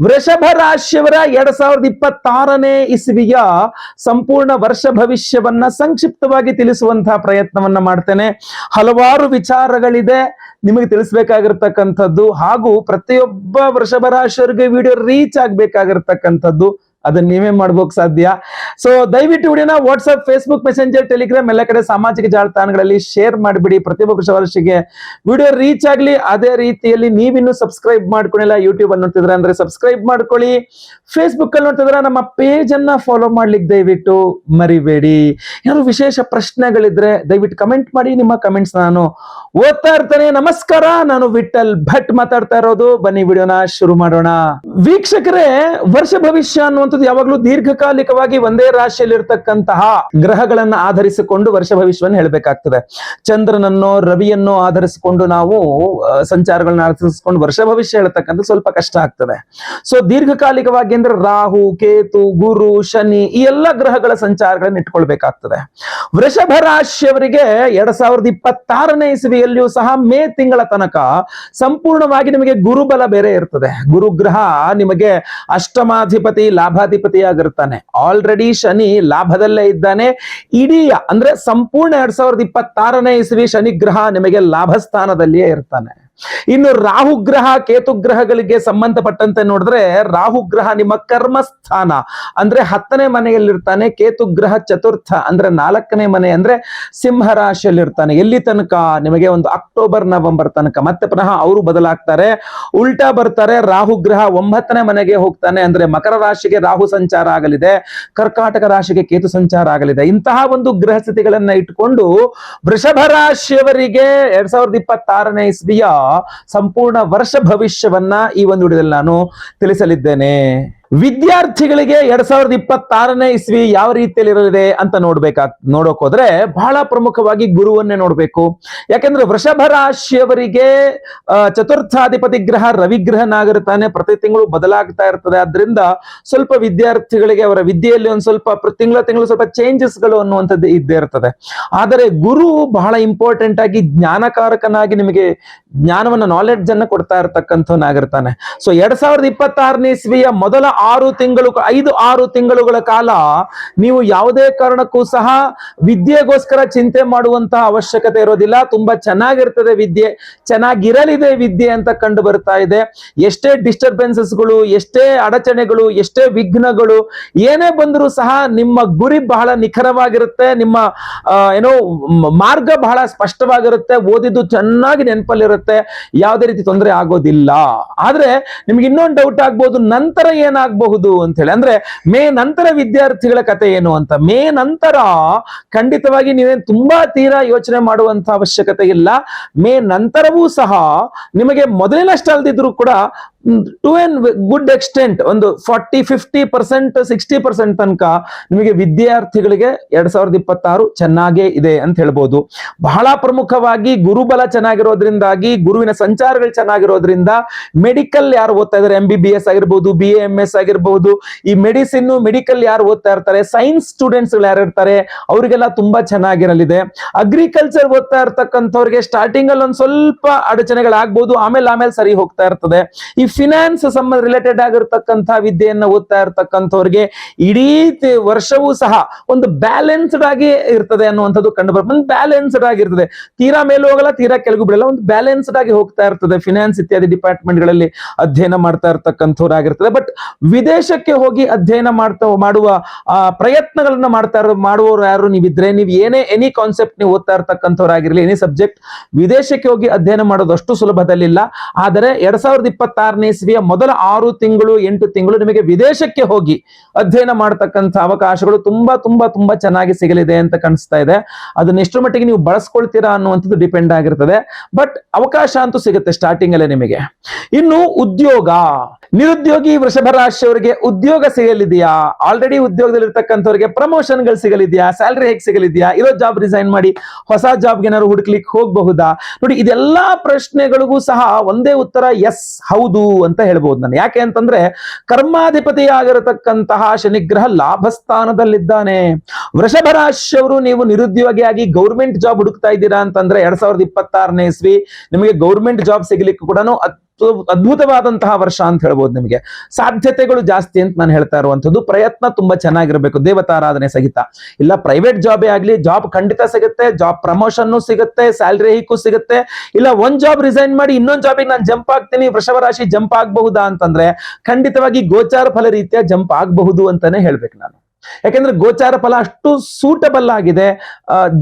ವೃಷಭ ರಾಶಿಯವರ ಎರಡ್ ಸಾವಿರದ ಇಪ್ಪತ್ತಾರನೇ ಇಸವಿಯ ಸಂಪೂರ್ಣ ವರ್ಷ ಭವಿಷ್ಯವನ್ನ ಸಂಕ್ಷಿಪ್ತವಾಗಿ ತಿಳಿಸುವಂತಹ ಪ್ರಯತ್ನವನ್ನ ಮಾಡ್ತೇನೆ. ಹಲವಾರು ವಿಚಾರಗಳಿದೆ. ನಿಮಗೆ ತಿಳಿಸ್ಬೇಕಾಗಿರ್ತಕ್ಕಂಥದ್ದು ಹಾಗೂ ಪ್ರತಿಯೊಬ್ಬ ವೃಷಭ ರಾಶಿಯವರಿಗೆ ವಿಡಿಯೋ ರೀಚ್ ಆಗ್ಬೇಕಾಗಿರ್ತಕ್ಕಂಥದ್ದು. ಅದನ್ನ ನೀವೇ ಮಾಡ್ಬೋಕ್ ಸಾಧ್ಯ. ಸೊ ದಯವಿಟ್ಟು ವಿಡಿಯೋನ ವಾಟ್ಸ್ಆಪ್ ಫೇಸ್ಬುಕ್ ಮೆಸೆಂಜರ್ ಟೆಲಿಗ್ರಾಮ್ ಎಲ್ಲ ಕಡೆ ಸಾಮಾಜಿಕ ಜಾಲತಾಣಗಳಲ್ಲಿ ಶೇರ್ ಮಾಡಿಬಿಡಿ. ಪ್ರತಿಭಾ ರಾಶಿಗೆ ವಿಡಿಯೋ ರೀಚ್ ಆಗ್ಲಿ, ಅದೇ ರೀತಿಯಲ್ಲಿ ನೀವಿನ್ನು ಸಬ್ಸ್ಕ್ರೈಬ್ ಮಾಡ್ಕೊಂಡಿಲ್ಲ ಯೂಟ್ಯೂಬ್ ಅಲ್ಲಿ ನೋಡ್ತಿದ್ರೆ ಅಂದ್ರೆ ಸಬ್ಸ್ಕ್ರೈಬ್ ಮಾಡ್ಕೊಳ್ಳಿ. ಫೇಸ್ಬುಕ್ ಅಲ್ಲಿ ನೋಡ್ತಿದ್ರೆ ನಮ್ಮ ಪೇಜ್ ಅನ್ನ ಫಾಲೋ ಮಾಡ್ಲಿಕ್ಕೆ ದಯವಿಟ್ಟು ಮರಿಬೇಡಿ. ಏನಾದ್ರು ವಿಶೇಷ ಪ್ರಶ್ನೆಗಳಿದ್ರೆ ದಯವಿಟ್ಟು ಕಮೆಂಟ್ ಮಾಡಿ. ನಿಮ್ಮ ಕಮೆಂಟ್ಸ್ ನಾನು ಓದ್ತಾ ಇರ್ತಾನೆ, ನಮಸ್ಕಾರ, ನಾನು ವಿಠಲ್ ಭಟ್ ಮಾತಾಡ್ತಾ ಇರೋದು. ಬನ್ನಿ ವಿಡಿಯೋನ ಶುರು ಮಾಡೋಣ. ವೀಕ್ಷಕರೇ, ವರ್ಷ ಭವಿಷ್ಯ ಅನ್ನುವಂಥದ್ದು ಯಾವಾಗಲೂ ದೀರ್ಘಕಾಲಿಕವಾಗಿ ಒಂದೇ ರಾಶಿಯಲ್ಲಿ ಇರ್ತಕ್ಕಂತಹ ಗ್ರಹಗಳನ್ನ ಆಧರಿಸಿಕೊಂಡು ವರ್ಷ ಭವಿಷ್ಯವನ್ನು ಹೇಳಬೇಕಾಗ್ತದೆ. ಚಂದ್ರನನ್ನೋ, ರವಿಯನ್ನು ಆಧರಿಸಿಕೊಂಡು ನಾವು ಸಂಚಾರಗಳನ್ನ ಆಧರಿಸಿಕೊಂಡು ವರ್ಷ ಭವಿಷ್ಯ ಹೇಳ್ತಕ್ಕಂಥ ಸ್ವಲ್ಪ ಕಷ್ಟ ಆಗ್ತದೆ. ಸೊ ದೀರ್ಘಕಾಲಿಕವಾಗಿ ಅಂದ್ರೆ ರಾಹು, ಕೇತು, ಗುರು, ಶನಿ ಈ ಎಲ್ಲ ಗ್ರಹಗಳ ಸಂಚಾರಗಳನ್ನ ಇಟ್ಕೊಳ್ಬೇಕಾಗ್ತದೆ. ವೃಷಭ ರಾಶಿಯವರಿಗೆ ಎರಡ್ ಸಾವಿರದ ಇಪ್ಪತ್ತಾರನೇ ಇಸವಿಯಲ್ಲಿಯೂ ಸಹ ಮೇ ತಿಂಗಳ ತನಕ ಸಂಪೂರ್ಣವಾಗಿ ನಿಮಗೆ ಗುರುಬಲ ಬೇರೆ ಇರ್ತದೆ. ಗುರುಗ್ರಹ ನಿಮಗೆ ಅಷ್ಟಮಾಧಿಪತಿ ಲಾಭಾಧಿಪತಿ ಆಗಿರ್ತಾನೆ ಆಲ್ರೆಡಿ ಶನಿ ಲಾಭದಲ್ಲೇ ಇದ್ದಾನೆ. ಇಡೀ ಅಂದ್ರೆ ಸಂಪೂರ್ಣ ಎರಡ್ ಸಾವಿರದ ಇಪ್ಪತ್ತಾರನೇ ಇಸವಿ ಶನಿ ಗ್ರಹ ನಿಮಗೆ ಲಾಭಸ್ಥಾನದಲ್ಲಿಯೇ ಇರ್ತಾನೆ. ಇನ್ನು ರಾಹುಗ್ರಹ ಕೇತುಗ್ರಹಗಳಿಗೆ ಸಂಬಂಧಪಟ್ಟಂತೆ ನೋಡಿದ್ರೆ ರಾಹುಗ್ರಹ ನಿಮ್ಮ ಕರ್ಮಸ್ಥಾನ. ಅಂದ್ರೆ ಹತ್ತನೇ ಮನೆಯಲ್ಲಿರ್ತಾನೆ ಕೇತುಗ್ರಹ ಚತುರ್ಥ, ಅಂದ್ರೆ ನಾಲ್ಕನೇ ಮನೆ ಅಂದ್ರೆ ಸಿಂಹ ರಾಶಿಯಲ್ಲಿರ್ತಾನೆ. ಎಲ್ಲಿ ತನಕ? ನಿಮಗೆ ಒಂದು ಅಕ್ಟೋಬರ್, ನವೆಂಬರ್ ತನಕ. ಮತ್ತೆ ಪುನಃ ಅವರು ಬದಲಾಗ್ತಾರೆ. ಉಲ್ಟಾ ಬರ್ತಾರೆ ರಾಹುಗ್ರಹ ಒಂಬತ್ತನೇ ಮನೆಗೆ ಹೋಗ್ತಾನೆ. ಅಂದ್ರೆ ಮಕರ ರಾಶಿಗೆ ರಾಹು ಸಂಚಾರ ಆಗಲಿದೆ, ಕರ್ಕಾಟಕ ರಾಶಿಗೆ ಕೇತು ಸಂಚಾರ ಆಗಲಿದೆ. ಇಂತಹ ಒಂದು ಗ್ರಹ ಸ್ಥಿತಿಗಳನ್ನ ಇಟ್ಕೊಂಡು ವೃಷಭ ರಾಶಿಯವರಿಗೆ ಎರಡ್ ಸಾವಿರದ ಇಪ್ಪತ್ತಾರನೇ ಇಸ್ವಿಯ ಸಂಪೂರ್ಣ ವರ್ಷ ಭವಿಷ್ಯವನ್ನ ಈ ಒಂದು ವಿಡಿಯೋದಲ್ಲಿ ನಾನು ತಿಳಿಸಲಿದ್ದೇನೆ. ವಿದ್ಯಾರ್ಥಿಗಳಿಗೆ ಎರಡ್ ಸಾವಿರದ ಇಪ್ಪತ್ತಾರನೇ ಇಸ್ವಿ ಯಾವ ರೀತಿಯಲ್ಲಿ ಇರಲಿದೆ ಅಂತ ನೋಡ್ಬೇಕಾಗ್ ನೋಡೋಕ್ ಹೋದ್ರೆ ಬಹಳ ಪ್ರಮುಖವಾಗಿ ಗುರುವನ್ನೇ ನೋಡ್ಬೇಕು. ಯಾಕಂದ್ರೆ ವೃಷಭ ರಾಶಿಯವರಿಗೆ ಚತುರ್ಥಾಧಿಪತಿ ಗ್ರಹ ರವಿಗ್ರಹನಾಗಿರ್ತಾನೆ ಪ್ರತಿ ತಿಂಗಳು ಬದಲಾಗ್ತಾ ಇರ್ತದೆ. ಆದ್ರಿಂದ ಸ್ವಲ್ಪ ವಿದ್ಯಾರ್ಥಿಗಳಿಗೆ ಅವರ ವಿದ್ಯೆಯಲ್ಲಿ ಒಂದ್ ಸ್ವಲ್ಪ ತಿಂಗಳ ತಿಂಗಳು ಸ್ವಲ್ಪ ಚೇಂಜಸ್ಗಳು ಅನ್ನುವಂಥದ್ದು ಇದ್ದೇ ಇರ್ತದೆ. ಆದರೆ ಗುರು ಬಹಳ ಇಂಪಾರ್ಟೆಂಟ್ ಆಗಿ ಜ್ಞಾನಕಾರಕನಾಗಿ ನಿಮಗೆ ಜ್ಞಾನವನ್ನ ನಾಲೆಡ್ಜ್ ಅನ್ನ ಕೊಡ್ತಾ ಇರ್ತಕ್ಕಂಥವನಾಗಿರ್ತಾನೆ. ಸೊ ಎರಡ್ ಸಾವಿರದ ಇಪ್ಪತ್ತಾರನೇ ಇಸ್ವಿಯ ಮೊದಲ ಆರು ತಿಂಗಳು, ಐದು ಆರು ತಿಂಗಳುಗಳ ಕಾಲ ನೀವು ಯಾವುದೇ ಕಾರಣಕ್ಕೂ ಸಹ ವಿದ್ಯೆಗೋಸ್ಕರ ಚಿಂತೆ ಮಾಡುವಂತಹ ಅವಶ್ಯಕತೆ ಇರೋದಿಲ್ಲ. ತುಂಬಾ ಚೆನ್ನಾಗಿರ್ತದೆ ವಿದ್ಯೆ, ಚೆನ್ನಾಗಿರಲಿದೆ ವಿದ್ಯೆ ಅಂತ ಕಂಡು ಬರ್ತಾ ಇದೆ. ಎಷ್ಟೇ ಡಿಸ್ಟರ್ಬೆನ್ಸಸ್ಗಳು, ಎಷ್ಟೇ ಅಡಚಣೆಗಳು, ಎಷ್ಟೇ ವಿಘ್ನಗಳು, ಏನೇ ಬಂದರೂ ಸಹ ನಿಮ್ಮ ಗುರಿ ಬಹಳ ನಿಖರವಾಗಿರುತ್ತೆ. ನಿಮ್ಮ ಏನೋ ಮಾರ್ಗ ಬಹಳ ಸ್ಪಷ್ಟವಾಗಿರುತ್ತೆ. ಓದಿದ್ದು ಚೆನ್ನಾಗಿ ನೆನಪಲ್ಲಿರುತ್ತೆ. ಯಾವುದೇ ರೀತಿ ತೊಂದರೆ ಆಗೋದಿಲ್ಲ. ಆದ್ರೆ ನಿಮ್ಗೆ ಇನ್ನೊಂದು ಡೌಟ್ ಆಗ್ಬೋದು, ನಂತರ ಏನಾಗಬಹುದು ಅಂತ ಹೇಳಿ ಅಂದ್ರೆ ಮೇ ನಂತರ ವಿದ್ಯಾರ್ಥಿಗಳ ಕತೆ ಏನು ಅಂತ. ಮೇ ನಂತರ ಖಂಡಿತವಾಗಿ ನೀವೇನ್ ತುಂಬಾ ತೀರಾ ಯೋಚನೆ ಮಾಡುವಂತ ಅವಶ್ಯಕತೆ ಇಲ್ಲ. ಮೇ ನಂತರವೂ ಸಹ ನಿಮಗೆ ಮೊದಲಿನಷ್ಟು ಅಲ್ದಿದ್ರು ಕೂಡ ಟು ಎನ್ ಗುಡ್ ಎಕ್ಸ್ಟೆಂಟ್ ಒಂದು forty fifty percent sixty percent ತನಕ ನಿಮಗೆ ವಿದ್ಯಾರ್ಥಿಗಳಿಗೆ ಎರಡ್ ಸಾವಿರದ ಇಪ್ಪತ್ತಾರು ಚೆನ್ನಾಗೇ ಇದೆ ಅಂತ ಹೇಳ್ಬೋದು. ಬಹಳ ಪ್ರಮುಖವಾಗಿ ಗುರುಬಲ ಚೆನ್ನಾಗಿರೋದ್ರಿಂದಾಗಿ, ಗುರುವಿನ ಸಂಚಾರಗಳು ಚೆನ್ನಾಗಿರೋದ್ರಿಂದ ಮೆಡಿಕಲ್ ಯಾರು ಓದ್ತಾ ಇದಾರೆ ಎಂ ಬಿ ಬಿ ಎಸ್ ಆಗಿರ್ಬೋದು ಬಿ ಎಂ ಎಸ್ ಆಗಿರ್ಬೋದು, ಈ ಮೆಡಿಸಿನ್ ಮೆಡಿಕಲ್ ಯಾರು ಓದ್ತಾ ಇರ್ತಾರೆ? ಸೈನ್ಸ್ ಸ್ಟೂಡೆಂಟ್ಸ್ ಯಾರು ಇರ್ತಾರೆ? ಅವರಿಗೆಲ್ಲ ತುಂಬಾ ಚೆನ್ನಾಗಿರಲಿದೆ. ಅಗ್ರಿಕಲ್ಚರ್ ಓದ್ತಾ ಇರ್ತಕ್ಕಂಥವ್ರಿಗೆ ಸ್ಟಾರ್ಟಿಂಗ್ ಅಲ್ಲಿ ಒಂದ್ ಸ್ವಲ್ಪ ಅಡಚಣೆಗಳಾಗ್ಬೋದು, ಆಮೇಲೆ ಆಮೇಲೆ ಸರಿ ಹೋಗ್ತಾ ಇರ್ತದೆ. ಈ ಫಿನಾನ್ಸ್ ಸಂಬಂಧ ರಿಲೇಟೆಡ್ ಆಗಿರ್ತಕ್ಕಂಥ ವಿದ್ಯೆಯನ್ನು ಓದ್ತಾ ಇರ್ತಕ್ಕಂಥವ್ರಿಗೆ ಇಡೀ ವರ್ಷವೂ ಸಹ ಒಂದು ಬ್ಯಾಲೆನ್ಸ್ಡ್ ಆಗಿ ಇರ್ತದೆ ಅನ್ನುವಂಥದ್ದು ಕಂಡು ಬರ್ತದೆ ಒಂದು ಬ್ಯಾಲೆನ್ಸ್ಡ್ ಆಗಿರ್ತದೆ ತೀರಾ ಮೇಲೂ ಹೋಗಲ್ಲ, ತೀರಾ ಕೆಳಗೂ ಬಿಡಲ್ಲ, ಒಂದು ಬ್ಯಾಲೆನ್ಸ್ಡ್ ಆಗಿ ಹೋಗ್ತಾ ಇರ್ತದೆ. ಫಿನಾನ್ಸ್ ಇತ್ಯಾದಿ ಡಿಪಾರ್ಟ್ಮೆಂಟ್ಗಳಲ್ಲಿ ಅಧ್ಯಯನ ಮಾಡ್ತಾ ಇರ್ತಕ್ಕಂಥವ್ರಾಗಿರ್ತದೆ. ಬಟ್ ವಿದೇಶಕ್ಕೆ ಹೋಗಿ ಅಧ್ಯಯನ ಮಾಡ್ತಾ, ಮಾಡುವ ಪ್ರಯತ್ನಗಳನ್ನ ಮಾಡ್ತಾ ಇರೋ, ಮಾಡುವವರು ಯಾರು ನೀವಿದ್ರೆ, ನೀವು ಏನೇ ಎನಿ ಕಾನ್ಸೆಪ್ಟ್ ನೀವು ಓದ್ತಾ ಇರ್ತಕ್ಕಂಥವ್ರಾಗಿರ್ಲಿ ಎನಿ ಸಬ್ಜೆಕ್ಟ್ ವಿದೇಶಕ್ಕೆ ಹೋಗಿ ಅಧ್ಯಯನ ಮಾಡೋದು ಅಷ್ಟು ಸುಲಭದಲ್ಲಿಲ್ಲ. ಆದರೆ ಎರಡ್ ಸಾವಿರದ ಇಪ್ಪತ್ತಾರನೇ ಇಸ್ವಿಯ ಮೊದಲ ಆರು ತಿಂಗಳು, ಎಂಟು ತಿಂಗಳು ನಿಮಗೆ ವಿದೇಶಕ್ಕೆ ಹೋಗಿ ಅಧ್ಯಯನ ಮಾಡತಕ್ಕಂಥ ಅವಕಾಶಗಳು ತುಂಬಾ ತುಂಬಾ ತುಂಬಾ ಚೆನ್ನಾಗಿ ಸಿಗಲಿದೆ ಅಂತ ಕಾಣಿಸ್ತಾ ಇದೆ. ಅದನ್ನ ಎಷ್ಟು ಮಟ್ಟಿಗೆ ನೀವು ಬಳಸ್ಕೊಳ್ತೀರಾ ಅನ್ನುವಂಥದ್ದು ಡಿಪೆಂಡ್ ಆಗಿರ್ತದೆ. ಬಟ್ ಅವಕಾಶ ಅಂತೂ ಸಿಗುತ್ತೆ ಸ್ಟಾರ್ಟಿಂಗ್ ಅಲ್ಲೇ ನಿಮಗೆ. ಇನ್ನು ಉದ್ಯೋಗ. ನಿರುದ್ಯೋಗಿ ವೃಷಭ ರಾಶಿಯವರಿಗೆ ಉದ್ಯೋಗ ಸಿಗಲಿದೆಯಾ? ಆಲ್ರೆಡಿ ಉದ್ಯೋಗದಲ್ಲಿ ಇರ್ತಕ್ಕಂಥವ್ರಿಗೆ ಪ್ರಮೋಷನ್ಗಳು ಸಿಗಲಿದೆಯಾ? ಸ್ಯಾಲ್ರಿ ಹೇಗೆ ಸಿಗಲಿದೆಯಾ? ಇರೋ ಜಾಬ್ ರಿಸೈನ್ ಮಾಡಿ ಹೊಸ ಜಾಬ್ಗೆ ಏನಾದ್ರು ಹುಡುಕ್ಲಿಕ್ಕೆ ಹೋಗಬಹುದಾ? ನೋಡಿ, ಇದೆಲ್ಲಾ ಪ್ರಶ್ನೆಗಳಿಗೂ ಸಹ ಒಂದೇ ಉತ್ತರ ಎಸ್ ಹೌದು. ಅಂತ ಹೇಳ್ಬೋದು ನಾನು. ಯಾಕೆ ಅಂತಂದ್ರೆ ಕರ್ಮಾಧಿಪತಿಯಾಗಿರತಕ್ಕಂತಹ ಶನಿಗ್ರಹ ಲಾಭಸ್ಥಾನದಲ್ಲಿದ್ದಾನೆ. ವೃಷಭ ರಾಶಿಯವರು ನೀವು ನಿರುದ್ಯೋಗಿಯಾಗಿ ಗೌರ್ಮೆಂಟ್ ಜಾಬ್ ಹುಡುಕ್ತಾ ಇದ್ದೀರಾ ಅಂತಂದ್ರೆ ಎರಡ್ ಸಾವಿರದ ಇಪ್ಪತ್ತಾರನೇ ಇಸ್ವಿ ನಿಮಗೆ ಗೌರ್ಮೆಂಟ್ ಜಾಬ್ ಸಿಗ್ಲಿಕ್ಕೆ ಕೂಡ ಅದ್ಭುತವಾದಂತಹ ವರ್ಷ ಅಂತ ಹೇಳ್ಬೋದು ನಿಮಗೆ. ಸಾಧ್ಯತೆಗಳು ಜಾಸ್ತಿ ಅಂತ ನಾನು ಹೇಳ್ತಾ ಇರುವಂಥದ್ದು. ಪ್ರಯತ್ನ ತುಂಬಾ ಚೆನ್ನಾಗಿರಬೇಕು. ದೇವತಾರಾಧನೆ ಸಹಿತ. ಇಲ್ಲ ಪ್ರೈವೇಟ್ ಜಾಬೇ ಆಗಲಿ ಜಾಬ್ ಖಂಡಿತ ಸಿಗುತ್ತೆ. ಜಾಬ್ ಪ್ರಮೋಷನ್ ಸಿಗುತ್ತೆ. ಸ್ಯಾಲ್ರಿ ಹೈಕು ಸಿಗುತ್ತೆ. ಇಲ್ಲ, ಒಂದ್ ಜಾಬ್ ರಿಸೈನ್ ಮಾಡಿ ಇನ್ನೊಂದು ಜಾಬಿಗೆ ನಾನು ಜಂಪ್ ಆಗ್ತೀನಿ, ವೃಷಭ ರಾಶಿ ಜಂಪ್ ಆಗಬಹುದಾ ಅಂತಂದ್ರೆ ಖಂಡಿತವಾಗಿ ಗೋಚಾರ ಫಲ ರೀತಿಯ ಜಂಪ್ ಆಗಬಹುದು ಅಂತಾನೆ ಹೇಳ್ಬೇಕು ನಾನು. ಯಾಕೆಂದ್ರೆ ಗೋಚಾರ ಫಲ ಅಷ್ಟು ಸೂಟಬಲ್ ಆಗಿದೆ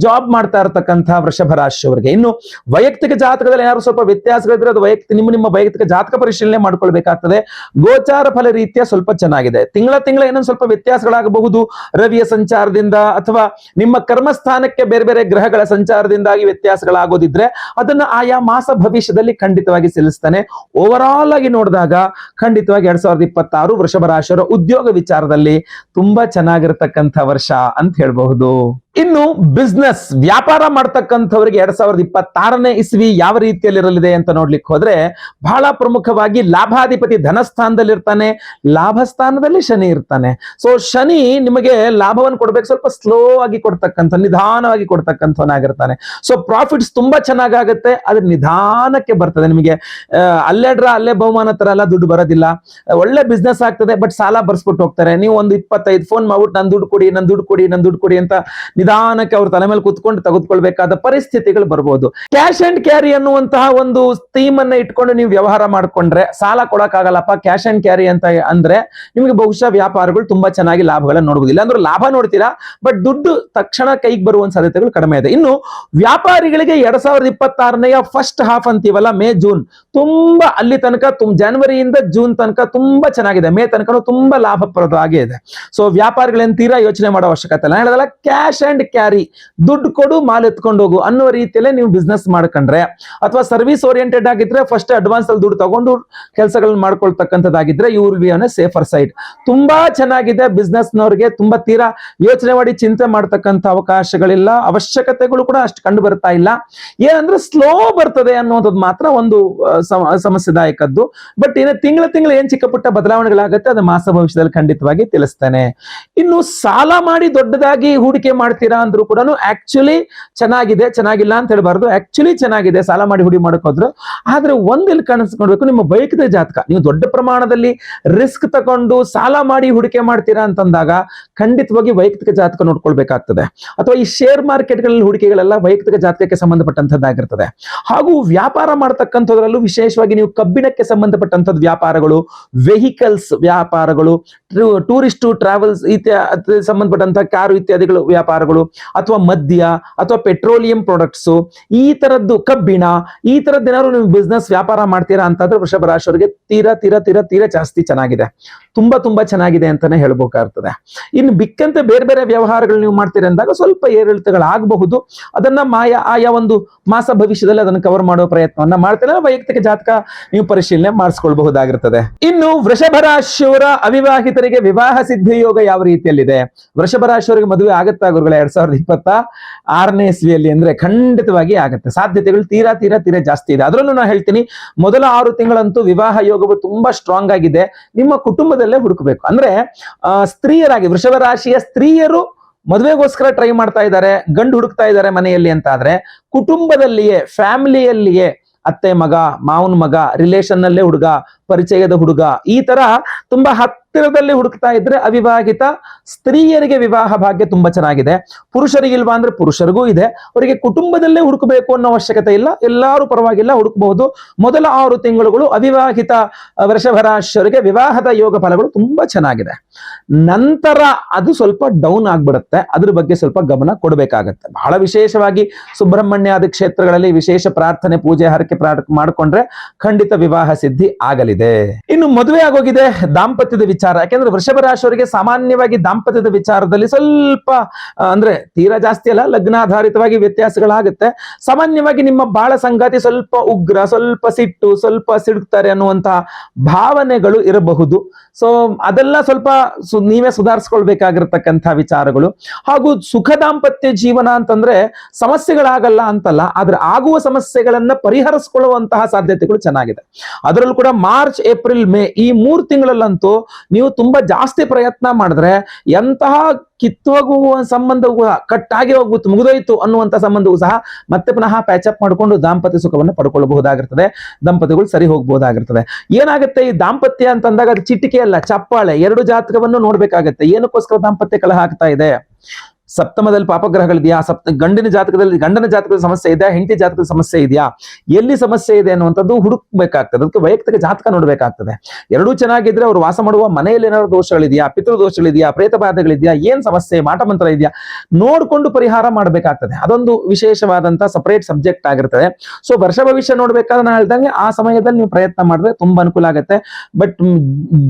ಜಾಬ್ ಮಾಡ್ತಾ ಇರತಕ್ಕಂತಹ ವೃಷಭ ರಾಶಿಯವರಿಗೆ ಇನ್ನು ವೈಯಕ್ತಿಕ ಜಾತಕದಲ್ಲಿ ಏನಾದ್ರು ಸ್ವಲ್ಪ ವ್ಯತ್ಯಾಸಗಳಿದ್ರೆ ಅದು ವೈಯಕ್ತಿಕ ನಿಮ್ಮ ನಿಮ್ಮ ವೈಯಕ್ತಿಕ ಜಾತಕ ಪರಿಶೀಲನೆ ಮಾಡ್ಕೊಳ್ಬೇಕಾಗ್ತದೆ. ಗೋಚಾರ ಫಲ ರೀತಿಯ ಸ್ವಲ್ಪ ಚೆನ್ನಾಗಿದೆ. ತಿಂಗಳ ತಿಂಗಳ ಏನೊಂದು ಸ್ವಲ್ಪ ವ್ಯತ್ಯಾಸಗಳಾಗಬಹುದು. ರವಿಯ ಸಂಚಾರದಿಂದ ಅಥವಾ ನಿಮ್ಮ ಕರ್ಮಸ್ಥಾನಕ್ಕೆ ಬೇರೆ ಬೇರೆ ಗ್ರಹಗಳ ಸಂಚಾರದಿಂದಾಗಿ ವ್ಯತ್ಯಾಸಗಳಾಗೋದಿದ್ರೆ ಅದನ್ನ ಆಯಾ ಮಾಸ ಭವಿಷ್ಯದಲ್ಲಿ ಖಂಡಿತವಾಗಿ ಸಲ್ಲಿಸ್ತಾನೆ. ಓವರ್ ಆಲ್ ಆಗಿ ನೋಡಿದಾಗ ಖಂಡಿತವಾಗಿ ಎರಡ್ ಸಾವಿರದ ಇಪ್ಪತ್ತಾರು ವೃಷಭ ರಾಶಿಯವರ ಉದ್ಯೋಗ ವಿಚಾರದಲ್ಲಿ ತುಂಬಾ ಚೆನ್ನಾಗಿರ್ತಕ್ಕಂಥ ವರ್ಷ ಅಂತ ಹೇಳ್ಬಹುದು. ಇನ್ನು ಬಿಸ್ನೆಸ್ ವ್ಯಾಪಾರ ಮಾಡ್ತಕ್ಕಂಥವ್ರಿಗೆ ಎರಡ್ ಸಾವಿರದ ಇಪ್ಪತ್ತಾರನೇ ಇಸ್ವಿ ಯಾವ ರೀತಿಯಲ್ಲಿರಲಿದೆ ಅಂತ ನೋಡ್ಲಿಕ್ಕೆ ಹೋದ್ರೆ ಬಹಳ ಪ್ರಮುಖವಾಗಿ ಲಾಭಾಧಿಪತಿ ಧನಸ್ಥಾನದಲ್ಲಿ ಇರ್ತಾನೆ ಲಾಭಸ್ಥಾನದಲ್ಲಿ ಶನಿ ಇರ್ತಾನೆ. ಸೊ ಶನಿ ನಿಮಗೆ ಲಾಭವನ್ನು ಕೊಡ್ಬೇಕು, ಸ್ವಲ್ಪ ಸ್ಲೋ ಆಗಿ ಕೊಡ್ತಕ್ಕಂಥ, ನಿಧಾನವಾಗಿ ಕೊಡ್ತಕ್ಕಂಥವನಾಗಿರ್ತಾನೆ. ಸೊ ಪ್ರಾಫಿಟ್ಸ್ ತುಂಬಾ ಚೆನ್ನಾಗಾಗುತ್ತೆ ಅದ್ರ ನಿಧಾನಕ್ಕೆ ಬರ್ತದೆ. ನಿಮಗೆ ಅಲ್ಲೆಡ್ರ ಅಲ್ಲೇ ಬಹುಮಾನ ತರ ಎಲ್ಲ ದುಡ್ಡು ಬರೋದಿಲ್ಲ. ಒಳ್ಳೆ ಬಿಸ್ನೆಸ್ ಆಗ್ತದೆ ಬಟ್ ಸಾಲ ಬರ್ಸ್ಬಿಟ್ಟು ಹೋಗ್ತಾರೆ. ನೀವು ಒಂದು ಇಪ್ಪತ್ತೈದು ಫೋನ್ ಮಾಡ್ಬಿಟ್ಟು ನನ್ ದುಡ್ಡು ಕೊಡಿ, ನನ್ ದುಡ್ಡು ಕೊಡಿ, ನನ್ ದುಡ್ಡು ಕೊಡಿ ಅಂತ ನಿಧಾನಕ್ಕೆ ಅವ್ರ ತಲೆ ಮೇಲೆ ಕುತ್ಕೊಂಡು ತೆಗೆದುಕೊಳ್ಬೇಕಾದ ಪರಿಸ್ಥಿತಿಗಳು ಬರ್ಬೋದು. ಕ್ಯಾಶ್ ಅಂಡ್ ಕ್ಯಾರಿ ಅನ್ನುವಂತಹ ಒಂದು ಥೀಮ್ ಅನ್ನ ಇಟ್ಕೊಂಡು ನೀವು ವ್ಯವಹಾರ ಮಾಡ್ಕೊಂಡ್ರೆ ಸಾಲ ಕೊಡಕ್ಕಾಗಲ್ಲಪ್ಪ ಕ್ಯಾಶ್ ಅಂಡ್ ಕ್ಯಾರಿ ಅಂತ ಅಂದ್ರೆ ನಿಮಗೆ ಬಹುಶಃ ವ್ಯಾಪಾರಗಳು ತುಂಬಾ ಚೆನ್ನಾಗಿ ಲಾಭಗಳನ್ನ ನೋಡಬಹುದು ಇಲ್ಲಾಂದ್ರೆ ಲಾಭ ನೋಡ್ತೀರಾ ಬಟ್ ದುಡ್ಡು ತಕ್ಷಣ ಕೈಗೆ ಬರುವಂತ ಸಾಧ್ಯತೆಗಳು ಕಡಿಮೆ ಇದೆ. ಇನ್ನು ವ್ಯಾಪಾರಿಗಳಿಗೆ ಎರಡ್ ಸಾವಿರದ ಇಪ್ಪತ್ತಾರನೆಯ ಫಸ್ಟ್ ಹಾಫ್ ಅಂತೀವಲ್ಲ, ಮೇ, ಜೂನ್. ತುಂಬಾ ಅಲ್ಲಿ ತನಕ ತುಂಬ ಜನವರಿಯಿಂದ ಜೂನ್ ತನಕ ತುಂಬಾ ಚೆನ್ನಾಗಿದೆ. ಮೇ ತನಕ ತುಂಬಾ ಲಾಭಪ್ರದವಾಗಿ ಇದೆ. ಸೊ ವ್ಯಾಪಾರಿಗಳೇನ್ ತೀರಾ ಯೋಚನೆ ಮಾಡೋ ಅವಶ್ಯಕತೆ ಇಲ್ಲ. ಹೇಳಿದಲ್ಲ ಕ್ಯಾಶ್ ಅಂಡ್ ಕ್ಯಾರಿ ದುಡ್ಡು ಕೊಡು, ಮಾಲ್ ಎತ್ಕೊಂಡು ಹೋಗು ಅನ್ನುವ ರೀತಿಯಲ್ಲೇ ನೀವು ಬಿಸ್ನೆಸ್ ಮಾಡ್ಕೊಂಡ್ರೆ. ಅಥವಾ ಸರ್ವಿಸ್ ಓರಿಯೆಂಟೆಡ್ ಆಗಿದ್ರೆ ಫಸ್ಟ್ ಅಡ್ವಾನ್ಸ್ ಅಲ್ಲಿ ದುಡ್ಡು ತಗೊಂಡು ಕೆಲಸಗಳನ್ನ ಮಾಡ್ಕೊಳ್ತಕ್ಕಂಥದ್ದಾಗಿದ್ರೆ you will be safer side ತುಂಬಾ ಚೆನ್ನಾಗಿದೆ ಬಿಸ್ನೆಸ್ ನವರಿಗೆ, ತುಂಬಾ ತೀರಾ ಯೋಚನೆ ಮಾಡಿ ಚಿಂತೆ ಮಾಡ್ತಕ್ಕಂಥ ಅವಕಾಶಗಳಿಲ್ಲ. ಅವಶ್ಯಕತೆಗಳು ಕೂಡ ಅಷ್ಟು ಕಂಡು ಬರ್ತಾ ಇಲ್ಲ. ಏನಂದ್ರೆ ಸ್ಲೋ ಬರ್ತದೆ ಅನ್ನುವಂಥದ್ದು ಮಾತ್ರ ಒಂದು ಸಮಸ್ಯೆದಾಯಕದ್ದು. ಬಟ್ ಏನೇ ತಿಂಗಳ ತಿಂಗಳ ಏನ್ ಚಿಕ್ಕ ಪುಟ್ಟ ಬದಲಾವಣೆಗಳಾಗುತ್ತೆ, ಅದು ಮಾಸ ಭವಿಷ್ಯದಲ್ಲಿ ಖಂಡಿತವಾಗಿ ತಿಳಿಸ್ತೇನೆ. ಇನ್ನು ಸಾಲ ಮಾಡಿ ದೊಡ್ಡದಾಗಿ ಹೂಡಿಕೆ ಮಾಡ್ತೀರಾ ಅಂದ್ರೂ ಕೂಡ ಆಕ್ಚುಲಿ ಚೆನ್ನಾಗಿದೆ, ಚೆನ್ನಾಗಿಲ್ಲ ಅಂತ ಹೇಳ್ಬಾರ್ದು. ಆಕ್ಚುಲಿ ಚೆನ್ನಾಗಿದೆ, ಸಾಲ ಮಾಡಿ ಹುಡಿ ಹೋದ್ರು. ಆದ್ರೆ ಒಂದಿಲ್ಲಿ ಕಾಣಿಸ್ಕೊಂಡ್ಬೇಕು ನಿಮ್ಮ ವೈಯಕ್ತಿಕ ಜಾತಕ. ನೀವು ದೊಡ್ಡ ಪ್ರಮಾಣದಲ್ಲಿ ರಿಸ್ಕ್ ತಗೊಂಡು ಸಾಲ ಮಾಡಿ ಹೂಡಿಕೆ ಮಾಡ್ತೀರಾ ಅಂತಂದಾಗ ಖಂಡಿತವಾಗಿ ವೈಯಕ್ತಿಕ ಜಾತಕ ನೋಡ್ಕೊಳ್ಬೇಕಾಗ್ತದೆ. ಅಥವಾ ಈ ಶೇರ್ ಮಾರ್ಕೆಟ್ಗಳಲ್ಲಿ ಹೂಡಿಕೆಗಳೆಲ್ಲ ವೈಯಕ್ತಿಕ ಜಾತಕಕ್ಕೆ ಸಂಬಂಧಪಟ್ಟಂತದ್ದಾಗಿರ್ತದೆ ಹಾಗೂ ವ್ಯಾಪಾರ ಮಾಡ್ತಕ್ಕಂಥದ್ರಲ್ಲೂ ವಿಶೇಷವಾಗಿ ನೀವು ಕಬ್ಬಿಣಕ್ಕೆ ಸಂಬಂಧಪಟ್ಟಂತದ್ದು ವ್ಯಾಪಾರಗಳು ವೆಹಿಕಲ್ಸ್ ವ್ಯಾಪಾರಗಳು ಟೂರಿಸ್ಟ್ ಟ್ರಾವೆಲ್ಸ್ ಇತ್ಯಾದಿ ಸಂಬಂಧಪಟ್ಟಂತ ಕಾರು ಇತ್ಯಾದಿಗಳು ವ್ಯಾಪಾರಗಳು ಅಥವಾ ಮದ್ಯ ಅಥವಾ ಪೆಟ್ರೋಲಿಯಂ ಪ್ರಾಡಕ್ಟ್ಸು ಈ ತರದ್ದು ಕಬ್ಬಿಣ, ಈ ತರದ್ದು ಏನಾದ್ರು ನೀವು ಬಿಸ್ನೆಸ್ ವ್ಯಾಪಾರ ಮಾಡ್ತೀರಾ ಅಂತಂದ್ರೆ ವೃಷಭ ರಾಶಿಯವರಿಗೆ ತೀರಾ ತೀರಾ ತೀರಾ ತೀರಾ ಜಾಸ್ತಿ ಚೆನ್ನಾಗಿದೆ. ತುಂಬಾ ತುಂಬಾ ಚೆನ್ನಾಗಿದೆ ಅಂತಾನೆ ಹೇಳ್ಬೇಕಾಗ್ತದೆ ಇನ್ನು ಬಿಕ್ಕಂತ ಬೇರೆ ಬೇರೆ ವ್ಯವಹಾರಗಳು ನೀವು ಮಾಡ್ತೀರಿ ಅಂದಾಗ ಸ್ವಲ್ಪ ಏರಿಳಿತಗಳಾಗಬಹುದು. ಅದನ್ನ ಮಾಯ, ಆಯಾ ಒಂದು ಮಾಸ ಭವಿಷ್ಯದಲ್ಲಿ ಅದನ್ನು ಕವರ್ ಮಾಡೋ ಪ್ರಯತ್ನವನ್ನ ಮಾಡ್ತಾರೆ? ವೈಯಕ್ತಿಕ ಜಾತಕ ನೀವು ಪರಿಶೀಲನೆ ಮಾಡಿಸ್ಕೊಳ್ಬಹುದಾಗಿರ್ತದೆ. ಇನ್ನು ವೃಷಭ ರಾಶಿಯವರ ಅವಿವಾಹಿತರಿಗೆ ವಿವಾಹ ಸಿದ್ಧಿ ಯೋಗ ಯಾವ ರೀತಿಯಲ್ಲಿದೆ? ವೃಷಭ ರಾಶಿಯವರಿಗೆ ಮದುವೆ ಆಗುತ್ತಾ ಗುರುಗಳ? ಎರಡ್ ಸಾವಿರದ ಇಪ್ಪತ್ತ ಆರನೇ ಇಸ್ವಿಯಲ್ಲಿ ಅಂದ್ರೆ ಖಂಡಿತವಾಗಿ ಆಗುತ್ತೆ. ಸಾಧ್ಯತೆಗಳು ತೀರಾ ತೀರಾ ತೀರಾ ಜಾಸ್ತಿ ಇದೆ. ಅದರಲ್ಲೂ ನಾನು ಹೇಳ್ತೀನಿ, ಮೊದಲ ಆರು ತಿಂಗಳಂತೂ ವಿವಾಹ ಯೋಗವು ತುಂಬಾ ಸ್ಟ್ರಾಂಗ್ ಆಗಿದೆ. ನಿಮ್ಮ ಕುಟುಂಬದಲ್ಲೇ ಹುಡುಕಬೇಕು. ಅಂದ್ರೆ ಸ್ತ್ರೀಯರಾಗಿ ವೃಷಭ ರಾಶಿಯ ಸ್ತ್ರೀಯರು ಮದುವೆಗೋಸ್ಕರ ಟ್ರೈ ಮಾಡ್ತಾ ಇದ್ದಾರೆ, ಗಂಡು ಹುಡುಕ್ತಾ ಇದ್ದಾರೆ ಮನೆಯಲ್ಲಿ ಅಂತ ಆದ್ರೆ ಕುಟುಂಬದಲ್ಲಿಯೇ, ಫ್ಯಾಮಿಲಿಯಲ್ಲಿಯೇ ಅತ್ತೆ ಮಗ, ಮಾವನ ಮಗ ರಿಲೇಷನ್ ನಲ್ಲೇ ಹುಡುಗ, ಪರಿಚಯದ ಹುಡುಗ, ಈ ತರ ತುಂಬಾ ಹತ್ತಿರದಲ್ಲಿ ಹುಡುಕ್ತಾ ಇದ್ರೆ ಅವಿವಾಹಿತ ಸ್ತ್ರೀಯರಿಗೆ ವಿವಾಹ ಭಾಗ್ಯ ತುಂಬಾ ಚೆನ್ನಾಗಿದೆ. ಪುರುಷರಿಗೆ ಇಲ್ವಾ ಅಂದ್ರೆ ಪುರುಷರಿಗೂ ಇದೆ. ಅವರಿಗೆ ಕುಟುಂಬದಲ್ಲೇ ಹುಡುಕಬೇಕು ಅನ್ನೋ ಅವಶ್ಯಕತೆ ಇಲ್ಲ. ಎಲ್ಲಾರು ಪರವಾಗಿಲ್ಲ, ಹುಡುಕಬಹುದು. ಮೊದಲ ಆರು ತಿಂಗಳುಗಳು ಅವಿವಾಹಿತ ವೃಷಭರಾಶರಿಗೆ ವಿವಾಹದ ಯೋಗ ಫಲಗಳು ತುಂಬಾ ಚೆನ್ನಾಗಿದೆ. ನಂತರ ಅದು ಸ್ವಲ್ಪ ಡೌನ್ ಆಗ್ಬಿಡುತ್ತೆ. ಅದ್ರ ಬಗ್ಗೆ ಸ್ವಲ್ಪ ಗಮನ ಕೊಡಬೇಕಾಗತ್ತೆ. ಬಹಳ ವಿಶೇಷವಾಗಿ ಸುಬ್ರಹ್ಮಣ್ಯಾದಿ ಕ್ಷೇತ್ರಗಳಲ್ಲಿ ವಿಶೇಷ ಪ್ರಾರ್ಥನೆ, ಪೂಜೆ, ಹರಕೆ ಮಾಡ್ಕೊಂಡ್ರೆ ಖಂಡಿತ ವಿವಾಹ ಸಿದ್ಧಿ ಆಗಲಿದೆ. ಇನ್ನು ಮದುವೆ ಆಗೋಗಿದೆ. ದಾಂಪತ್ಯದ ವಿಚಾರ. ಯಾಕೆಂದ್ರೆ ವೃಷಭ ರಾಶಿಯವರಿಗೆ ಸಾಮಾನ್ಯವಾಗಿ ದಾಂಪತ್ಯದ ವಿಚಾರದಲ್ಲಿ ಸ್ವಲ್ಪ ಅಂದ್ರೆ ತೀರಾ ಜಾಸ್ತಿ ಅಲ್ಲ, ಲಗ್ನಾಧಾರಿತವಾಗಿ ವ್ಯತ್ಯಾಸಗಳಾಗುತ್ತೆ. ಸಾಮಾನ್ಯವಾಗಿ ನಿಮ್ಮ ಬಾಳ ಸಂಗಾತಿ ಸ್ವಲ್ಪ ಉಗ್ರ, ಸ್ವಲ್ಪ ಸಿಟ್ಟು, ಸ್ವಲ್ಪ ಸಿಡುತ್ತಾರೆ ಅನ್ನುವಂತಹ ಭಾವನೆಗಳು ಇರಬಹುದು. ಸೊ ಅದೆಲ್ಲ ಸ್ವಲ್ಪ ನೀವೇ ಸುಧಾರಿಸ್ಕೊಳ್ಬೇಕಾಗಿರ್ತಕ್ಕಂಥ ವಿಚಾರಗಳು. ಹಾಗೂ ಸುಖ ದಾಂಪತ್ಯ ಜೀವನ ಅಂತಂದ್ರೆ ಸಮಸ್ಯೆಗಳಾಗಲ್ಲ ಅಂತಲ್ಲ, ಆದ್ರೆ ಆಗುವ ಸಮಸ್ಯೆಗಳನ್ನ ಪರಿಹರಿಸ್ಕೊಳ್ಳುವಂತಹ ಸಾಧ್ಯತೆಗಳು ಚೆನ್ನಾಗಿದೆ. ಅದರಲ್ಲೂ ಕೂಡ ಮಾರ್ಚ್, ಏಪ್ರಿಲ್, ಮೇ ಈ ಮೂರು ತಿಂಗಳಲ್ಲಂತೂ ನೀವು ತುಂಬಾ ಜಾಸ್ತಿ ಪ್ರಯತ್ನ ಮಾಡಿದ್ರೆ ಎಂತಹ ಕಿತ್ತು ಹೋಗುವ ಸಂಬಂಧವು ಕಟ್ಟಾಗಿ ಹೋಗ್ಬಿಟ್ಟು ಮುಗಿದೋಯ್ತು ಅನ್ನುವಂತ ಸಂಬಂಧವು ಸಹ ಮತ್ತೆ ಪುನಃ ಪ್ಯಾಚಪ್ ಮಾಡಿಕೊಂಡು ದಾಂಪತ್ಯ ಸುಖವನ್ನು ಪಡ್ಕೊಳ್ಳಬಹುದಾಗಿರ್ತದೆ. ದಂಪತಿಗಳು ಸರಿ ಹೋಗಬಹುದಾಗಿರ್ತದೆ. ಏನಾಗುತ್ತೆ ಈ ದಾಂಪತ್ಯ ಅಂತಂದಾಗ ಅದು ಚಿಟಿಕೆ ಅಲ್ಲ, ಚಪ್ಪಾಳೆ, ಎರಡು ಜಾತಕವನ್ನು ನೋಡ್ಬೇಕಾಗತ್ತೆ. ಏನಕ್ಕೋಸ್ಕರ ದಾಂಪತ್ಯ ಕಲಹ ಆಗ್ತಾ ಇದೆ? ಸಪ್ತಮದಲ್ಲಿ ಪಾಪಗ್ರಹಗಳಿದೆಯಾ? ಸಪ್ತ ಗಂಡಿನ ಜಾತಕದಲ್ಲಿ, ಗಂಡನ ಜಾತಕದ ಸಮಸ್ಯೆ ಇದೆಯಾ? ಹೆಂಡತಿ ಜಾತಕದ ಸಮಸ್ಯೆ ಇದೆಯಾ? ಎಲ್ಲಿ ಸಮಸ್ಯೆ ಇದೆ ಅನ್ನುವಂಥದ್ದು ಹುಡುಕ್ಬೇಕಾಗ್ತದೆ. ಅದಕ್ಕೆ ವೈಯಕ್ತಿಕ ಜಾತಕ ನೋಡಬೇಕಾಗ್ತದೆ. ಎರಡೂ ಚೆನ್ನಾಗಿದ್ರೆ ಅವ್ರು ವಾಸ ಮಾಡುವ ಮನೆಯಲ್ಲಿ ಏನಾದ್ರು ದೋಷಗಳಿದೆಯಾ? ಪಿತೃ ದೋಷಗಳಿದೆಯಾ ಪ್ರೇತ ಬಾಧೆಗಳಿದೆಯಾ ಏನ್ ಸಮಸ್ಯೆ? ಮಾಟ ಮಂತ್ರ ಇದೆಯಾ? ನೋಡ್ಕೊಂಡು ಪರಿಹಾರ ಮಾಡಬೇಕಾಗ್ತದೆ. ಅದೊಂದು ವಿಶೇಷವಾದಂತಹ ಸಪರೇಟ್ ಸಬ್ಜೆಕ್ಟ್ ಆಗಿರ್ತದೆ. ಸೊ ವರ್ಷ ಭವಿಷ್ಯ ನೋಡ್ಬೇಕಾದ್ರೆ ನಾನು ಹೇಳ್ದಂಗೆ ಆ ಸಮಯದಲ್ಲಿ ನೀವು ಪ್ರಯತ್ನ ಮಾಡಿದ್ರೆ ತುಂಬಾ ಅನುಕೂಲ ಆಗುತ್ತೆ. ಬಟ್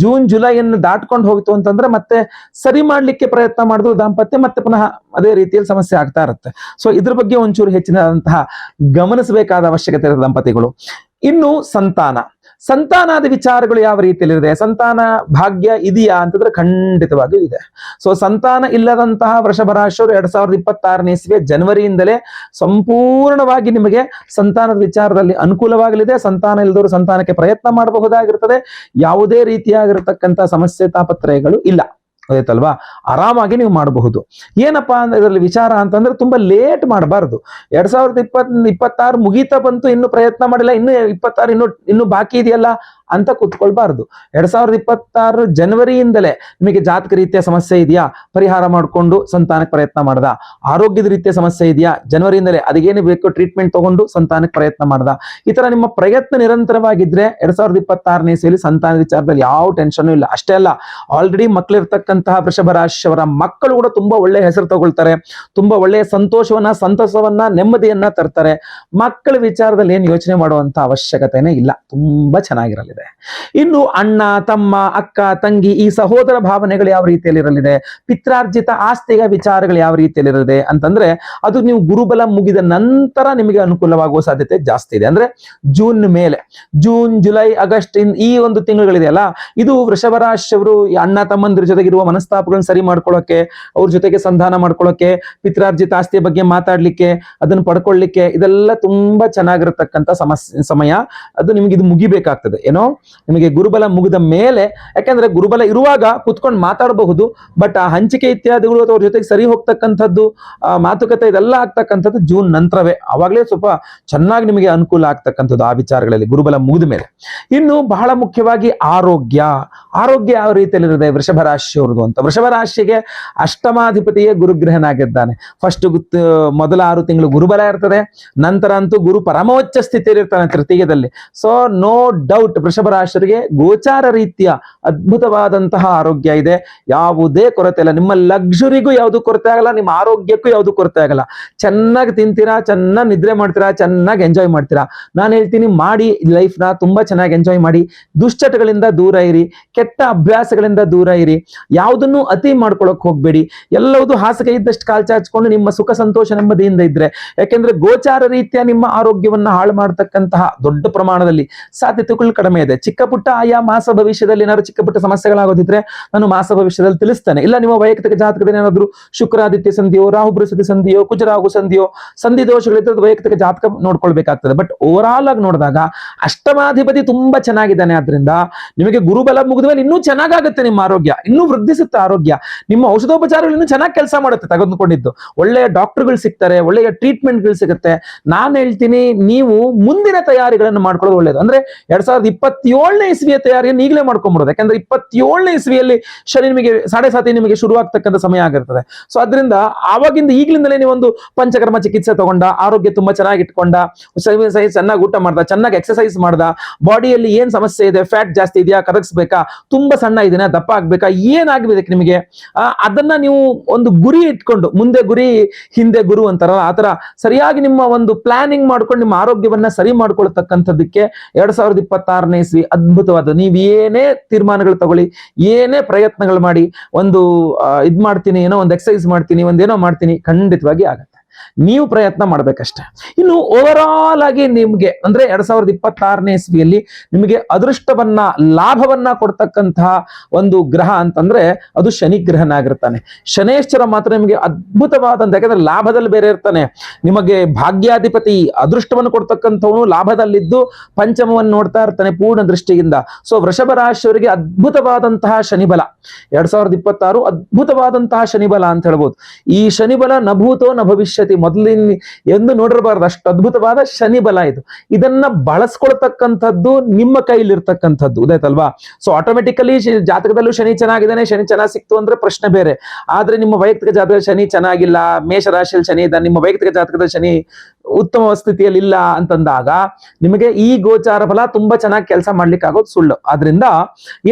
ಜೂನ್ ಜುಲೈಯನ್ನು ದಾಟ್ಕೊಂಡು ಹೋಯ್ತು ಅಂತಂದ್ರೆ ಮತ್ತೆ ಸರಿ ಮಾಡ್ಲಿಕ್ಕೆ ಪ್ರಯತ್ನ ಮಾಡಿದ್ರು ದಾಂಪತ್ಯ, ಮತ್ತೆ ಪುನಃ ಅದೇ ರೀತಿಯಲ್ಲಿ ಸಮಸ್ಯೆ ಆಗ್ತಾ ಇರುತ್ತೆ. ಸೊ ಇದ್ರ ಬಗ್ಗೆ ಒಂಚೂರು ಹೆಚ್ಚಿನದಂತಹ ಗಮನಿಸಬೇಕಾದ ಅವಶ್ಯಕತೆ ಇರುತ್ತೆ ದಂಪತಿಗಳು. ಇನ್ನು ಸಂತಾನ. ಸಂತಾನದ ವಿಚಾರಗಳು ಯಾವ ರೀತಿಯಲ್ಲಿದೆ? ಸಂತಾನ ಭಾಗ್ಯ ಇದೆಯಾ ಅಂತಂದ್ರೆ ಖಂಡಿತವಾಗಿಯೂ ಇದೆ. ಸೊ ಸಂತಾನ ಇಲ್ಲದಂತಹ ವೃಷಭ ರಾಶಿಯವರು ಎರಡ್ ಸಾವಿರದ ಇಪ್ಪತ್ತಾರನೇ ಇಸ್ವಿಯ ಜನವರಿಯಿಂದಲೇ ಸಂಪೂರ್ಣವಾಗಿ ನಿಮಗೆ ಸಂತಾನದ ವಿಚಾರದಲ್ಲಿ ಅನುಕೂಲವಾಗಲಿದೆ. ಸಂತಾನ ಇಲ್ಲದವರು ಸಂತಾನಕ್ಕೆ ಪ್ರಯತ್ನ ಮಾಡಬಹುದಾಗಿರ್ತದೆ ಯಾವುದೇ ರೀತಿಯಾಗಿರತಕ್ಕಂತಹ ಸಮಸ್ಯೆ ತಾಪತ್ರಯಗಳು ಇಲ್ಲ. ಆಯ್ತಲ್ವಾ? ಆರಾಮಾಗಿ ನೀವು ಮಾಡಬಹುದು. ಏನಪ್ಪಾ ಅಂದ್ರೆ ಇದರಲ್ಲಿ ವಿಚಾರ ಅಂತಂದ್ರೆ ತುಂಬಾ ಲೇಟ್ ಮಾಡಬಾರ್ದು. ಎರಡ್ ಸಾವಿರದ ಇಪ್ಪತ್ ಇಪ್ಪತ್ತಾರು ಮುಗೀತಾ ಬಂತು, ಇನ್ನು ಪ್ರಯತ್ನ ಮಾಡಿಲ್ಲ, ಇನ್ನು ಇಪ್ಪತ್ತಾರು, ಇನ್ನು ಇನ್ನು ಬಾಕಿ ಇದೆಯಲ್ಲ? ಅಂತ ಕೂತ್ಕೊಳ್ಬಾರ್ದು. ಎರಡ್ ಸಾವಿರದ ಇಪ್ಪತ್ತಾರು ಜನವರಿಯಿಂದಲೇ ನಿಮಗೆ ಜಾತಕ ರೀತಿಯ ಸಮಸ್ಯೆ ಇದೆಯಾ? ಪರಿಹಾರ ಮಾಡಿಕೊಂಡು ಸಂತಾನಕ್ಕೆ ಪ್ರಯತ್ನ ಮಾಡ್ದ. ಆರೋಗ್ಯದ ರೀತಿಯ ಸಮಸ್ಯೆ ಇದೆಯಾ? ಜನವರಿಯಿಂದಲೇ ಅದಕ್ಕೇನು ಬೇಕು ಟ್ರೀಟ್ಮೆಂಟ್ ತಗೊಂಡು ಸಂತಾನಕ್ಕೆ ಪ್ರಯತ್ನ ಮಾಡ್ದ. ಈ ತರ ನಿಮ್ಮ ಪ್ರಯತ್ನ ನಿರಂತರವಾಗಿದ್ರೆ ಎರಡ್ ಸಾವಿರದ ಇಪ್ಪತ್ತಾರನೇ ಸೇರಿ ಸಂತಾನ ವಿಚಾರದಲ್ಲಿ ಯಾವ ಟೆನ್ಷನ್ ಇಲ್ಲ. ಅಷ್ಟೇ ಅಲ್ಲ ಆಲ್ರೆಡಿ ಮಕ್ಕಳಿರ್ತಕ್ಕಂತಹ ವೃಷಭ ರಾಶಿಯವರ ಮಕ್ಕಳು ಕೂಡ ತುಂಬಾ ಒಳ್ಳೆ ಹೆಸರು ತಗೊಳ್ತಾರೆ. ತುಂಬಾ ಒಳ್ಳೆಯ ಸಂತೋಷವನ್ನ, ಸಂತಸವನ್ನ, ನೆಮ್ಮದಿಯನ್ನ ತರ್ತಾರೆ. ಮಕ್ಕಳ ವಿಚಾರದಲ್ಲಿ ಏನು ಯೋಚನೆ ಮಾಡುವಂತ ಅವಶ್ಯಕತೆನೇ ಇಲ್ಲ. ತುಂಬಾ ಚೆನ್ನಾಗಿರಲಿದೆ ಇನ್ನು ಅಣ್ಣ, ತಮ್ಮ, ಅಕ್ಕ, ತಂಗಿ ಈ ಸಹೋದರ ಭಾವನೆಗಳು ಯಾವ ರೀತಿಯಲ್ಲಿ ಇರಲಿದೆ ಪಿತ್ರಾರ್ಜಿತ ಆಸ್ತಿಯ ವಿಚಾರಗಳು ಯಾವ ರೀತಿಯಲ್ಲಿ ಇರಲಿದೆ ಅಂತಂದ್ರೆ ಅದು ನೀವು ಗುರುಬಲ ಮುಗಿದ ನಂತರ ನಿಮಗೆ ಅನುಕೂಲವಾಗುವ ಸಾಧ್ಯತೆ ಜಾಸ್ತಿ ಇದೆ. ಅಂದ್ರೆ ಜೂನ್ ಮೇಲೆ, ಜೂನ್, ಜುಲೈ, ಆಗಸ್ಟ್ ಈ ಒಂದು ತಿಂಗಳುಗಳಿದೆಯಲ್ಲ, ಇದು ವೃಷಭ ರಾಶಿಯವರು ಈ ಅಣ್ಣ, ತಮ್ಮಂದಿರ ಜೊತೆಗಿರುವ ಮನಸ್ತಾಪಗಳನ್ನ ಸರಿ ಮಾಡ್ಕೊಳ್ಳೋಕೆ, ಅವ್ರ ಜೊತೆಗೆ ಸಂಧಾನ ಮಾಡ್ಕೊಳ್ಳೋಕೆ, ಪಿತ್ರಾರ್ಜಿತ ಆಸ್ತಿಯ ಬಗ್ಗೆ ಮಾತಾಡ್ಲಿಕ್ಕೆ, ಅದನ್ನು ಪಡ್ಕೊಳ್ಳಿಕ್ಕೆ, ಇದೆಲ್ಲ ತುಂಬಾ ಚೆನ್ನಾಗಿರತಕ್ಕಂತ ಸಮಸ್ಯೆ ಸಮಯ. ಅದು ನಿಮ್ಗೆ ಇದು ಮುಗಿಬೇಕಾಗ್ತದೆ. ಏನೋ ನಿಮಗೆ ಗುರುಬಲ ಮುಗಿದ ಮೇಲೆ, ಯಾಕಂದ್ರೆ ಗುರುಬಲ ಇರುವಾಗ ಕುತ್ಕೊಂಡು ಮಾತಾಡಬಹುದು ಬಟ್ ಆ ಹಂಚಿಕೆ ಇತ್ಯಾದಿಗಳು ಅಥವಾ ಜೊತೆಗೆ ಸರಿ ಹೋಗ್ತಕ್ಕಂಥದ್ದು ಮಾತುಕತೆ ಇದೆಲ್ಲ ಆಗ್ತಕ್ಕಂಥದ್ದು ಜೂನ್ ನಂತರವೇ. ಅವಾಗಲೇ ಸ್ವಲ್ಪ ಚೆನ್ನಾಗಿ ನಿಮಗೆ ಅನುಕೂಲ ಆಗ್ತಕ್ಕಂಥದ್ದು ಆ ವಿಚಾರಗಳಲ್ಲಿ ಗುರುಬಲ ಮುಗಿದ ಮೇಲೆ. ಇನ್ನು ಬಹಳ ಮುಖ್ಯವಾಗಿ ಆರೋಗ್ಯ. ಆರೋಗ್ಯ ಯಾವ ರೀತಿಯಲ್ಲಿರುತ್ತೆ? ವೃಷಭ ರಾಶಿಯವ್ರದ್ದು ಅಂತ. ವೃಷಭ ರಾಶಿಗೆ ಅಷ್ಟಮಾಧಿಪತಿಯೇ ಗುರುಗ್ರಹನಾಗಿದ್ದಾನೆ. ಫಸ್ಟ್ ಮೊದಲ ಆರು ತಿಂಗಳು ಗುರುಬಲ ಇರ್ತದೆ. ನಂತರ ಅಂತೂ ಗುರು ಪರಮೋಚ್ಚ ಸ್ಥಿತಿಯಲ್ಲಿ ಇರ್ತಾನೆ ತೃತೀಯದಲ್ಲಿ ಸೊ ನೋ ಡೌಟ್ ರಾಶಿಯರಿಗೆ ಗೋಚಾರ ರೀತಿಯ ಅದ್ಭುತವಾದಂತಹ ಆರೋಗ್ಯ ಇದೆ. ಯಾವುದೇ ಕೊರತೆ ಇಲ್ಲ. ನಿಮ್ಮ ಲಕ್ಸುರಿಗೂ ಯಾವುದು ಕೊರತೆ ಆಗಲ್ಲ, ನಿಮ್ಮ ಆರೋಗ್ಯಕ್ಕೂ ಯಾವುದು ಕೊರತೆ ಆಗಲ್ಲ. ಚೆನ್ನಾಗಿ ತಿಂತೀರಾ, ಚೆನ್ನಾಗಿ ನಿದ್ರೆ ಮಾಡ್ತೀರಾ, ಚೆನ್ನಾಗಿ ಎಂಜಾಯ್ ಮಾಡ್ತೀರಾ? ನಾನು ಹೇಳ್ತೀನಿ ಮಾಡಿ ಲೈಫ್ನ ತುಂಬಾ ಚೆನ್ನಾಗಿ ಎಂಜಾಯ್ ಮಾಡಿ. ದುಶ್ಚಟಗಳಿಂದ ದೂರ ಇರಿ. ಕೆಟ್ಟ ಅಭ್ಯಾಸಗಳಿಂದ ದೂರ ಇರಿ. ಯಾವುದನ್ನು ಅತಿ ಮಾಡ್ಕೊಳಕ್ ಹೋಗ್ಬೇಡಿ. ಎಲ್ಲವುದು ಹಾಸಿಗೆ ಇದ್ದಷ್ಟು ಕಾಲ್ ಚಾಚ್ಕೊಂಡು ನಿಮ್ಮ ಸುಖ, ಸಂತೋಷ, ನೆಮ್ಮದಿಯಿಂದ ಇದ್ರೆ. ಯಾಕೆಂದ್ರೆ ಗೋಚಾರ ರೀತಿಯ ನಿಮ್ಮ ಆರೋಗ್ಯವನ್ನ ಹಾಳು ಮಾಡತಕ್ಕಂತಹ ದೊಡ್ಡ ಪ್ರಮಾಣದಲ್ಲಿ ಸಾಧ್ಯತೆಗಳು ಕಡಿಮೆ ಇದೆ. ಚಿಕ್ಕ ಪುಟ್ಟ ಆಯಾ ಮಾಸ ಭವಿಷ್ಯದಲ್ಲಿ ಏನಾದ್ರು ಚಿಕ್ಕ ಪುಟ್ಟ ಸಮಸ್ಯೆಗಳಾಗೋದಿದ್ರೆ ನಾನು ಮಾಸ ಭವಿಷ್ಯದಲ್ಲಿ ತಿಳಿಸ್ತೇನೆ. ಇಲ್ಲ ನಿಮ್ಮ ವೈಯಕ್ತಿಕ ಜಾತಕದಲ್ಲಿ ಏನಾದ್ರು ಶುಕ್ರಾದಿತ್ಯ ಸಂಧಿಯೋ, ರಾಹು ಬೃಹಸ್ಪತಿ ಸಂಧಿಯೋ ಕುಜರಾಹು ಸಂಧಿಯೋ, ಸಂಧಿ ದೋಷಗಳಿದ್ರೆ ವೈಯಕ್ತಿಕ ಜಾತಕ ನೋಡ್ಕೊಳ್ಬೇಕಾಗ್ತದೆ. ಬಟ್ ಓವರ್ ಆಲ್ ಆಗಿ ನೋಡಿದಾಗ ಅಷ್ಟಮಾಧಿಪತಿ ತುಂಬಾ ಚೆನ್ನಾಗಿದ್ದಾನೆ. ಆದ್ರಿಂದ ನಿಮಗೆ ಗುರುಬಲ ಮುಗಿದ ಮೇಲೆ ಇನ್ನೂ ಚೆನ್ನಾಗಾಗುತ್ತೆ ನಿಮ್ಮ ಆರೋಗ್ಯ. ಇನ್ನೂ ವೃದ್ಧಿಸುತ್ತೆ ಆರೋಗ್ಯ. ನಿಮ್ಮ ಔಷಧೋಪಚಾರಗಳು ಇನ್ನೂ ಚೆನ್ನಾಗಿ ಕೆಲಸ ಮಾಡುತ್ತೆ ತೆಗೆದುಕೊಂಡಿದ್ದು. ಒಳ್ಳೆಯ ಡಾಕ್ಟರ್ಗಳು ಸಿಗ್ತಾರೆ, ಒಳ್ಳೆಯ ಟ್ರೀಟ್ಮೆಂಟ್ಗಳು ಸಿಗುತ್ತೆ. ನಾನು ಹೇಳ್ತೀನಿ, ನೀವು ಮುಂದಿನ ತಯಾರಿಗಳನ್ನು ಮಾಡ್ಕೊಳ್ಳೋದು ಒಳ್ಳೇದು. ಅಂದ್ರೆ ಎರಡ್ ಸಾವಿರದ ಇಪ್ಪತ್ತೇಳನೇ ಇಸ್ವಿಯ ತಯಾರಿಯನ್ನು ಈಗಲೇ ಮಾಡ್ಕೊಂಡ್ಬಿಡೋದು. ಯಾಕಂದ್ರೆ ಇಪ್ಪತ್ತೇಳನೇ ಇಸ್ವಿಯಲ್ಲಿ ಶನಿ ನಿಮಗೆ, ಸಾಡೆ ಸಾತಿ ನಿಮಗೆ ಶುರುವಾಗ್ತಕ್ಕಂಥ ಸಮಯ ಆಗಿರ್ತದೆ. ಸೊ ಅದರಿಂದ ಆವಾಗಿಂದ ಈಗಲಿಂದಲೇ ನೀವು ಒಂದು ಪಂಚಕರ್ಮ ಚಿಕಿತ್ಸೆ ತಗೊಂಡ, ಆರೋಗ್ಯ ತುಂಬಾ ಚೆನ್ನಾಗಿ ಇಟ್ಕೊಂಡ ಚೆನ್ನಾಗಿ ಊಟ ಮಾಡ್ದ, ಚೆನ್ನಾಗಿ ಎಕ್ಸರ್ಸೈಸ್ ಮಾಡ್ದ, ಬಾಡಿಯಲ್ಲಿ ಏನ್ ಸಮಸ್ಯೆ ಇದೆ ಫ್ಯಾಟ್ ಜಾಸ್ತಿ ಇದೆಯಾ, ಕರಗಿಸ್ಬೇಕಾ, ತುಂಬಾ ಸಣ್ಣ ಇದೆಯಾ ದಪ್ಪ ಆಗ್ಬೇಕಾ, ಏನಾಗಬೇಕು ನಿಮಗೆ? ಅದನ್ನ ನೀವು ಒಂದು ಗುರಿ ಇಟ್ಕೊಂಡು, ಮುಂದೆ ಗುರಿ, ಹಿಂದೆ ಗುರು ಅಂತಾರಲ್ಲ ಆತರ ಸರಿಯಾಗಿ ನಿಮ್ಮ ಒಂದು ಪ್ಲಾನಿಂಗ್ ಮಾಡ್ಕೊಂಡು ನಿಮ್ಮ ಆರೋಗ್ಯವನ್ನ ಸರಿ ಮಾಡ್ಕೊಳ್ತಕ್ಕಂಥದ್ದಕ್ಕೆ ಎರಡ್ ಸಾವಿರದ ಇಪ್ಪತ್ತಾರನೇ ಇಸ್ವಿ ಅದ್ಭುತವಾದ ನೀವ್ ಏನೇ ತೀರ್ಮಾನಗಳು ತಗೊಳ್ಳಿ, ಏನೇ ಪ್ರಯತ್ನಗಳು ಮಾಡಿ, ಒಂದು ಇದು ಮಾಡ್ತೀನಿ, ಏನೋ ಒಂದು ಎಕ್ಸಸೈಸ್ ಮಾಡ್ತೀನಿ ಒಂದೇನೋ ಮಾಡ್ತೀನಿ, ಖಂಡಿತವಾಗಿ ಆಗತ್ತೆ. ನೀವು ಪ್ರಯತ್ನ ಮಾಡ್ಬೇಕಷ್ಟೆ. ಇನ್ನು ಓವರ್ ಆಲ್ ಆಗಿ ನಿಮ್ಗೆ ಅಂದ್ರೆ ಎರಡ್ ಸಾವಿರದ ಇಪ್ಪತ್ತಾರನೇ ಇಸ್ವಿಯಲ್ಲಿ ನಿಮಗೆ ಅದೃಷ್ಟವನ್ನ, ಲಾಭವನ್ನ ಕೊಡ್ತಕ್ಕಂತಹ ಒಂದು ಗ್ರಹ ಅಂತಂದ್ರೆ ಅದು ಶನಿ ಗ್ರಹನಾಗಿರ್ತಾನೆ. ಶನೇಶ್ವರ ಮಾತ್ರ ನಿಮಗೆ ಅದ್ಭುತವಾದಂತ, ಯಾಕಂದ್ರೆ ಲಾಭದಲ್ಲಿ ಬೇರೆ ಇರ್ತಾನೆ. ನಿಮಗೆ ಭಾಗ್ಯಾಧಿಪತಿ ಅದೃಷ್ಟವನ್ನು ಕೊಡ್ತಕ್ಕಂಥವನು ಲಾಭದಲ್ಲಿದ್ದು ಪಂಚಮವನ್ನು ನೋಡ್ತಾ ಇರ್ತಾನೆ ಪೂರ್ಣ ದೃಷ್ಟಿಯಿಂದ. ಸೊ ವೃಷಭ ರಾಶಿಯವರಿಗೆ ಅದ್ಭುತವಾದಂತಹ ಶನಿಬಲ. ಎರಡ್ ಸಾವಿರದ ಇಪ್ಪತ್ತಾರು ಅದ್ಭುತವಾದಂತಹ ಶನಿಬಲ ಅಂತ ಹೇಳ್ಬೋದು. ಈ ಶನಿಬಲ ನಭೂತೋ ನ ಭವಿಷ್ಯತಿ. ಮೊದಲಿನ ಎಂದು ನೋಡಿರಬಾರ್ದು. ಅಷ್ಟು ಅದ್ಭುತವಾದ ಶನಿ ಬಲ ಇದು. ಇದನ್ನ ಬಳಸ್ಕೊಳ್ತಕ್ಕಂಥದ್ದು ನಿಮ್ಮ ಕೈಲಿರ್ತಕ್ಕಂಥದ್ದು. ಉದಾಯ್ತಲ್ವಾ ಸೊ ಆಟೋಮೆಟಿಕಲಿ ಜಾತಕದಲ್ಲೂ ಶನಿ ಚೆನ್ನಾಗಿದ್ದಾನೆ, ಶನಿ ಚೆನ್ನಾಗಿ ಸಿಕ್ತು ಅಂದ್ರೆ ಪ್ರಶ್ನೆ ಬೇರೆ. ಆದ್ರೆ ನಿಮ್ಮ ವೈಯಕ್ತಿಕ ಜಾತಕದ ಶನಿ ಚೆನ್ನಾಗಿಲ್ಲ, ಮೇಷರಾಶಿಯಲ್ಲಿ ಶನಿ ಇದ್ದಾನೆ, ನಿಮ್ಮ ವೈಯಕ್ತಿಕ ಜಾತಕದ ಶನಿ ಉತ್ತಮ ಸ್ಥಿತಿಯಲ್ಲಿ ಇಲ್ಲ ಅಂತಂದಾಗ ನಿಮಗೆ ಈ ಗೋಚಾರ ಫಲ ತುಂಬಾ ಚೆನ್ನಾಗಿ ಕೆಲಸ ಮಾಡ್ಲಿಕ್ಕೆ ಆಗೋದು ಸುಳ್ಳು. ಆದ್ರಿಂದ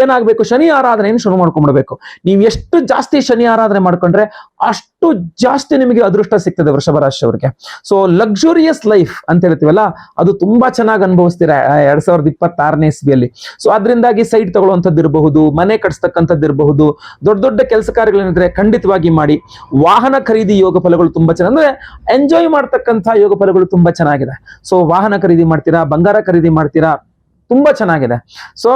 ಏನಾಗ್ಬೇಕು? ಶನಿ ಆರಾಧನೆಯನ್ನು ಶುರು ಮಾಡ್ಕೊಂಡ್ಬಿಡ್ಬೇಕು. ನೀವು ಎಷ್ಟು ಜಾಸ್ತಿ ಶನಿ ಆರಾಧನೆ ಮಾಡ್ಕೊಂಡ್ರೆ ಅಷ್ಟು ಜಾಸ್ತಿ ನಿಮಗೆ ಅದೃಷ್ಟ ಸಿಗ್ತದೆ ವೃಷಭ ರಾಶಿಯವರಿಗೆ. ಸೊ ಲಕ್ಸುರಿಯಸ್ ಲೈಫ್ ಅಂತ ಹೇಳ್ತೀವಲ್ಲ, ಅದು ತುಂಬಾ ಚೆನ್ನಾಗಿ ಅನುಭವಿಸ್ತೀರಾ ಎರಡ್ ಸಾವಿರದ ಇಪ್ಪತ್ತಾರನೇ ಇಸ್ವಿಯಲ್ಲಿ. ಸೊ ಅದರಿಂದಾಗಿ ಸೈಟ್ ತಗೊಳ್ಳುವಂಥದ್ದು ಇರಬಹುದು, ಮನೆ ಕಟ್ಸ್ತಕ್ಕಂಥದ್ದು ಇರಬಹುದು, ದೊಡ್ಡ ದೊಡ್ಡ ಕೆಲಸ ಕಾರ್ಯಗಳೇನಿದ್ರೆ ಖಂಡಿತವಾಗಿ ಮಾಡಿ. ವಾಹನ ಖರೀದಿ ಯೋಗ ಫಲಗಳು ತುಂಬಾ ಚೆನ್ನಾಗಿ, ಅಂದ್ರೆ ಎಂಜಾಯ್ ಮಾಡ್ತಕ್ಕಂಥ ಯೋಗ ಫಲಗಳು ತುಂಬಾ ಚೆನ್ನಾಗಿದೆ. ಸೊ ವಾಹನ ಖರೀದಿ ಮಾಡ್ತೀರಾ, ಬಂಗಾರ ಖರೀದಿ ಮಾಡ್ತೀರಾ ತುಂಬಾ ಚೆನ್ನಾಗಿದೆ. ಸೊ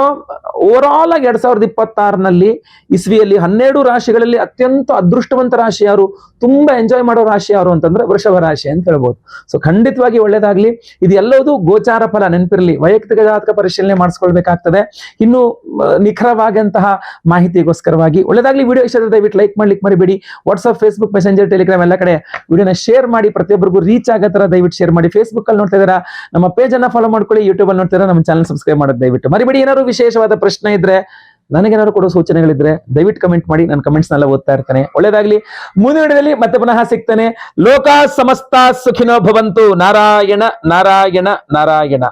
ಓವರ್ ಆಲ್ ಆಗಿ ಎರಡ್ ಸಾವಿರದ ಇಪ್ಪತ್ತಾರನಲ್ಲಿ ಇಸ್ವಿಯಲ್ಲಿ ಹನ್ನೆರಡು ರಾಶಿಗಳಲ್ಲಿ ಅತ್ಯಂತ ಅದೃಷ್ಟವಂತ ರಾಶಿ ಯಾರು? ತುಂಬಾ ಎಂಜಾಯ್ ಮಾಡೋ ರಾಶಿ ಯಾರು ಅಂತಂದ್ರೆ ವೃಷಭ ರಾಶಿ ಅಂತ ಹೇಳ್ಬೋದು. ಸೊ ಖಂಡಿತವಾಗಿ ಒಳ್ಳೇದಾಗ್ಲಿ. ಇದೆಲ್ಲದೂ ಗೋಚಾರ ಫಲ ನೆನಪಿರಲಿ. ವೈಯಕ್ತಿಕ ಜಾತಕ ಪರಿಶೀಲನೆ ಮಾಡಿಸ್ಕೊಳ್ಬೇಕಾಗ್ತದೆ. ಇನ್ನು ನಿಖರವಾದಂತಹ ಮಾಹಿತಿಗೋಸ್ಕರವಾಗಿ ಒಳ್ಳೇದಾಗ್ಲಿ. ವಿಡಿಯೋ ಇಷ್ಟ ದಯವಿಟ್ಟು ಲೈಕ್ ಮಾಡ್ಲಿಕ್ಕೆ ಮರಿಬೇಡಿ ವಾಟ್ಸ್ಆಪ್ ಫೇಸ್ಬುಕ್ ಮೆಸೆಂಜರ್ ಟೆಲಿಗ್ರಾಮ್ ಎಲ್ಲ ಕಡೆ ವಿಡಿಯೋನ ಶೇರ್ ಮಾಡಿ. ಪ್ರತಿಯೊಬ್ಬರಿಗೂ ರೀಚ್ ಆಗೋ ತರ ದಯವಿಟ್ಟು ಶೇರ್ ಮಾಡಿ. ಫೇಸ್ಬುಕ್ ಅಲ್ಲಿ ನೋಡ್ತಾ ಇದ್ದೀರಾ? ನಮ್ಮ ಪೇಜ್ ಅನ್ನ ಫಾಲೋ ಮಾಡ್ಕೊಳ್ಳಿ. ಯೂಟ್ಯೂಬ್ ಅಲ್ಲಿ ನೋಡ್ತಾ ನಮ್ಮ ಚಾನಲ್ ಸಬ್ಸ್ಕ್ರೈಬ್ ಮಾಡೋದು ದಯವಿಟ್ಟು. ಮರಿಬೇಡಿ, ಏನಾದ್ರು ವಿಶೇಷವಾದ ಪ್ರಶ್ನೆ ಇದ್ರೆ ನನಗೇನಾದ್ರು ಕೊಡೋ ಸೂಚನೆಗಳಿದ್ರೆ ದಯವಿಟ್ಟು ಕಮೆಂಟ್ ಮಾಡಿ, ನಾನು ಕಮೆಂಟ್ಸ್ ನೆಲ್ಲ ಓದ್ತಾ ಇರ್ತೇನೆ. ಒಳ್ಳೇದಾಗ್ಲಿ. ಮುಂದಿನ ವಿಡಿಯೋದಲ್ಲಿ ಮತ್ತೆ ಪುನಃ ಸಿಗ್ತಾನೆ. ಲೋಕ ಸಮಸ್ತ ಸುಖಿನೋ ಭವಂತು. ನಾರಾಯಣ ನಾರಾಯಣ ನಾರಾಯಣ.